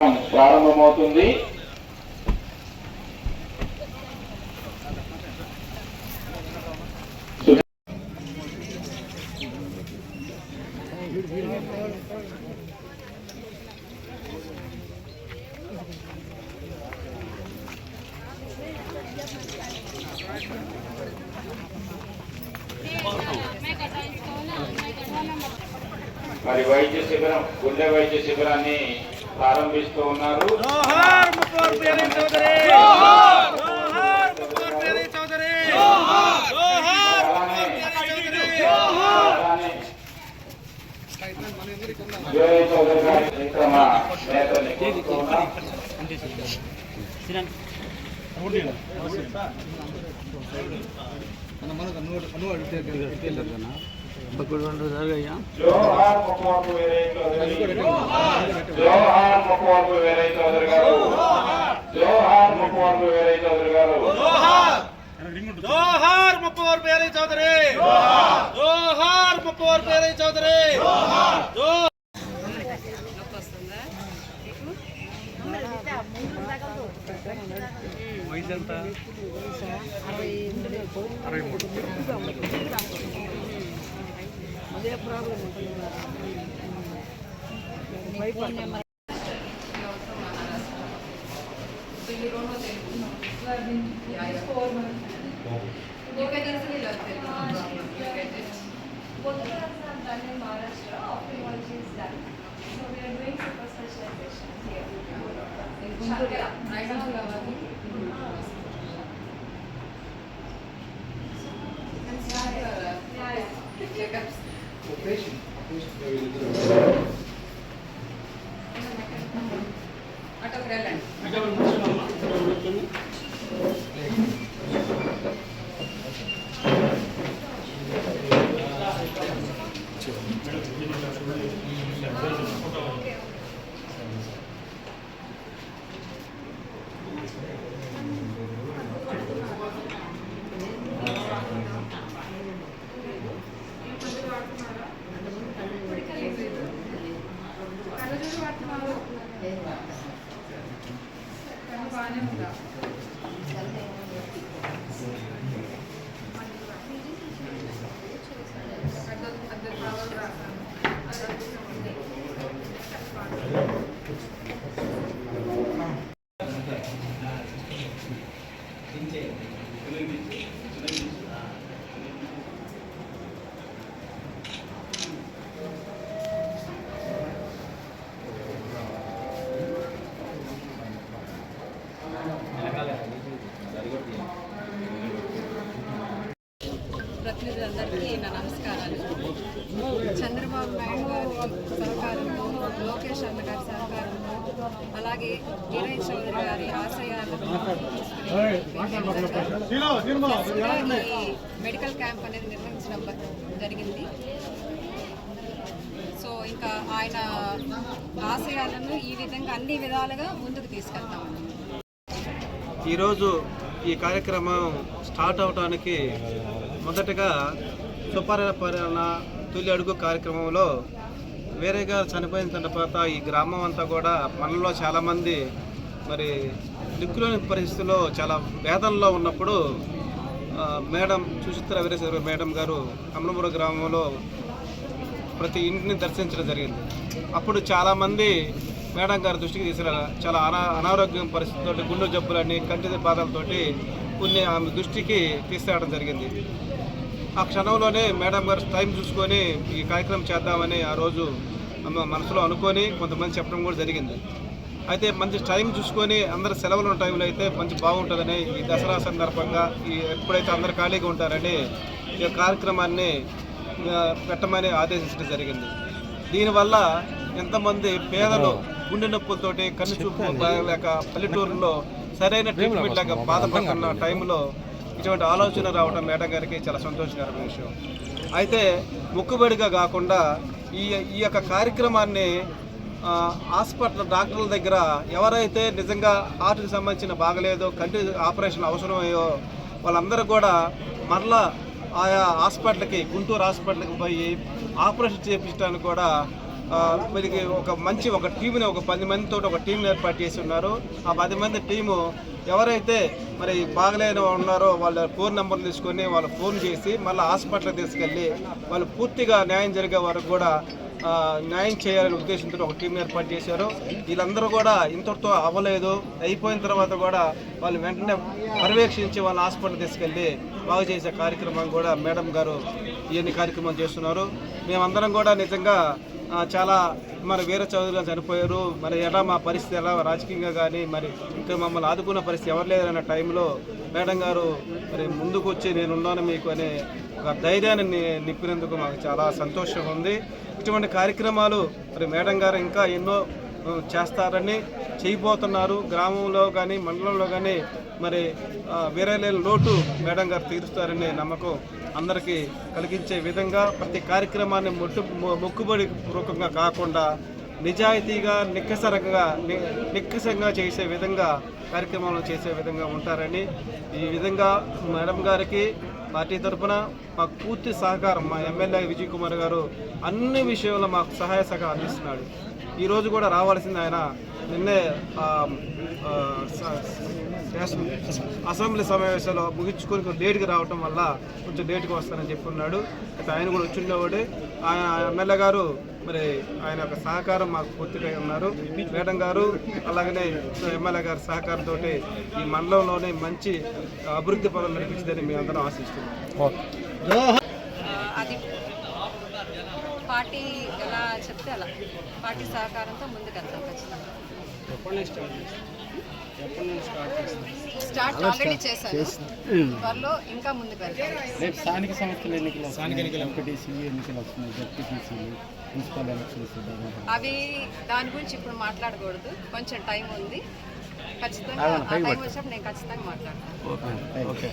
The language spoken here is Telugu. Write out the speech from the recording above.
ప్రారంభమవుతుంది. మరి వైద్య శిబిరం గుండె వైద్య శిబిరాన్ని ప్రారంభిస్తూ ఉన్నారు జోహార్ ముకోర్ పేరి చౌదరి జోహార్ జోహార్ ముకోర్ పేరి చౌదరి జోహార్ జోహార్ అలానే చౌదరి అలానే జోయ్ చౌదరి గారి కార్యక్రమ నేతల్ని కోరుతూ ఉన్నాం. జోహార్ ముఖవరపు వీరయ్య చౌదరి జోహార్ ముఖవరపు వీరయ్య చౌదరి గారు జోహార్ ముఖవరపు వీరయ్య చౌదరి గారు జోహార్ ముకోర్ పేరి చౌదరి జోహార్ జోహార్ ముకోర్ పేరి చౌదరి జోహార్ You can easily learn Telugu. You get it. Maharashtra, ophthalmology is done. So we are doing super specialization here. In right now you are checkups. అటొక వెళ్ళండి. బాగానే ఉందా ప్రతినిధులందరికీ నా నమస్కారాలు. చంద్రబాబు నాయుడు సహకారంలో లోకేష్ అన్న గారి సహకారంతో అలాగే వీరయ్య చౌదరి గారి ఆశయాలను ఈ మెడికల్ క్యాంప్ అనేది నిర్వహించడం జరిగింది. సో ఇంకా ఆయన ఆశయాలను ఈ విధంగా అన్ని విధాలుగా ముందుకు తీసుకెళ్తాము ఈరోజు ఈ కార్యక్రమం స్టార్ట్ అవడానికి మొదటగా సుపరిపాలన తొలి అడుగు కార్యక్రమంలో వేరేగా చనిపోయిన తర్వాత ఈ గ్రామం అంతా కూడా మనలో చాలామంది మరి దిక్కులోని పరిస్థితుల్లో చాలా వేదనలో ఉన్నప్పుడు మేడం సుచిత్ర వీరేశ్వర మేడం గారు అమలపురం గ్రామంలో ప్రతి ఇంటిని దర్శించడం జరిగింది. అప్పుడు చాలామంది మేడం గారి దృష్టికి తీసుకురా చాలా అనా అనారోగ్యం పరిస్థితితోటి గుండె జబ్బులని కంటి బాధలతోటి కొన్ని ఆమె దృష్టికి తీసుకురావడం జరిగింది. ఆ క్షణంలోనే మేడం గారు టైం చూసుకొని ఈ కార్యక్రమం చేద్దామని ఆ రోజు మనసులో అనుకొని కొంతమంది చెప్పడం కూడా జరిగింది. అయితే మంచి టైం చూసుకొని అందరు సెలవులు ఉన్న టైంలో అయితే మంచి బాగుంటుందని ఈ దసరా సందర్భంగా ఈ ఎప్పుడైతే అందరు ఖాళీగా ఉంటారని ఈ కార్యక్రమాన్ని పెట్టమని ఆదేశించడం జరిగింది. దీనివల్ల ఎంతమంది పేదలు గుండె నొప్పులతోటి కన్ను చూపు లేక పల్లెటూరులో సరైన ట్రీట్మెంట్ లేక బాధపడుతున్న టైంలో ఇటువంటి ఆలోచన రావడం మేడం గారికి చాలా సంతోషకరమైన విషయం. అయితే మొక్కుబడిగా కాకుండా ఈ ఈ యొక్క కార్యక్రమాన్ని హాస్పిటల్ డాక్టర్ల దగ్గర ఎవరైతే నిజంగా హార్ట్కి సంబంధించిన బాగలేదో కంటి ఆపరేషన్ అవసరమయ్యో వాళ్ళందరూ కూడా మరలా ఆయా హాస్పిటల్కి గుంటూరు హాస్పిటల్కి పోయి ఆపరేషన్ చేయించడానికి కూడా వీరికి ఒక మంచి ఒక టీంని ఒక పది మందితో ఒక టీం ఏర్పాటు చేసి ఉన్నారు. ఆ పది మంది టీము ఎవరైతే మరి బాగలేని ఉన్నారో వాళ్ళ ఫోన్ నెంబర్ తీసుకొని వాళ్ళు ఫోన్ చేసి మళ్ళీ హాస్పిటల్కి తీసుకెళ్ళి వాళ్ళు పూర్తిగా న్యాయం జరిగే వరకు కూడా న్యాయం చేయాలనే ఉద్దేశంతో ఒక టీం ఏర్పాటు చేశారు. వీళ్ళందరూ కూడా ఇంతటితో అవ్వలేదు. అయిపోయిన తర్వాత కూడా వాళ్ళు వెంటనే పర్యవేక్షించి వాళ్ళ హాస్పిటల్ తీసుకెళ్ళి బాగు చేసే కార్యక్రమం కూడా మేడం గారు ఇవన్నీ కార్యక్రమం చేస్తున్నారు. మేమందరం కూడా నిజంగా చాలా మరి వీర చౌదరిగా చనిపోయారు. మరి ఎలా మా పరిస్థితి ఎలా? రాజకీయంగా కానీ మరి ఇంకా మమ్మల్ని ఆదుకున్న పరిస్థితి ఎవరు లేదన్న టైంలో మేడం గారు మరి ముందుకు వచ్చి నేను ఉన్నాను మీకు అనే ఒక ధైర్యాన్ని నిప్పినందుకు మాకు చాలా సంతోషంగా ఉంది. ఇటువంటి కార్యక్రమాలు మరి మేడం గారు ఇంకా ఎన్నో చేస్తారని చేయబోతున్నారు. గ్రామంలో కానీ మండలంలో కానీ మరి ఆ, వేరే లేని లోటు మేడం గారు తీరుస్తారనే నమ్మకం అందరికీ కలిగించే విధంగా ప్రతి కార్యక్రమాన్ని మొట్టు మొక్కుబడి పూర్వకంగా కాకుండా నిజాయితీగా నిక్కసరంగా ని- నిక్కసంగా చేసే విధంగా కార్యక్రమాలు చేసే విధంగా ఉంటారని ఈ విధంగా మేడం గారికి పార్టీ తరఫున మాకు పూర్తి సహకారం మా ఎమ్మెల్యే విజయ్ కుమార్ గారు అన్ని విషయంలో మాకు సహాయ సహకారం అందిస్తున్నాడు. ఈరోజు కూడా రావాల్సింది ఆయన నిన్నే అసెంబ్లీ సమావేశాలు ముగించుకొని కొంచెం లేట్గా రావటం వల్ల కొంచెం లేట్గా వస్తానని చెప్పి ఉన్నాడు అయితే ఆయన కూడా వచ్చి ఉండేవాడు. ఆయన ఎమ్మెల్యే గారు మరి ఆయన యొక్క సహకారం మాకు పూర్తిగా ఉన్నారు. మేడం గారు అలాగనే ఎమ్మెల్యే గారి సహకారంతో ఈ మండలంలోనే మంచి అభివృద్ధి పనులు నడిపించిందని మేము అందరం ఆశిస్తున్నాం పార్టీ ఎలా చెప్తే అలా. పార్టీ సహకారంతో ముందుకెళ్తాం ఖచ్చితంగా. స్టార్ట్ ఆల్రెడీ చేశాను త్వరలో ఇంకా ముందుకు వెళ్తాం రేపు స్థానిక సంస్థల ఎన్నికలు స్థానిక ఎన్నికలు. ఎంపీటీసీ ఎన్నికలు వస్తున్నాయి. జడ్పీటీసీలు మున్సిపల్ ఎలక్షన్స్ అవి దాని గురించి ఇప్పుడు మాట్లాడకూడదు. కొంచెం టైం ఉంది. ఖచ్చితంగా టైం వచ్చినప్పుడు నేను ఖచ్చితంగా మాట్లాడతాను. ఓకే.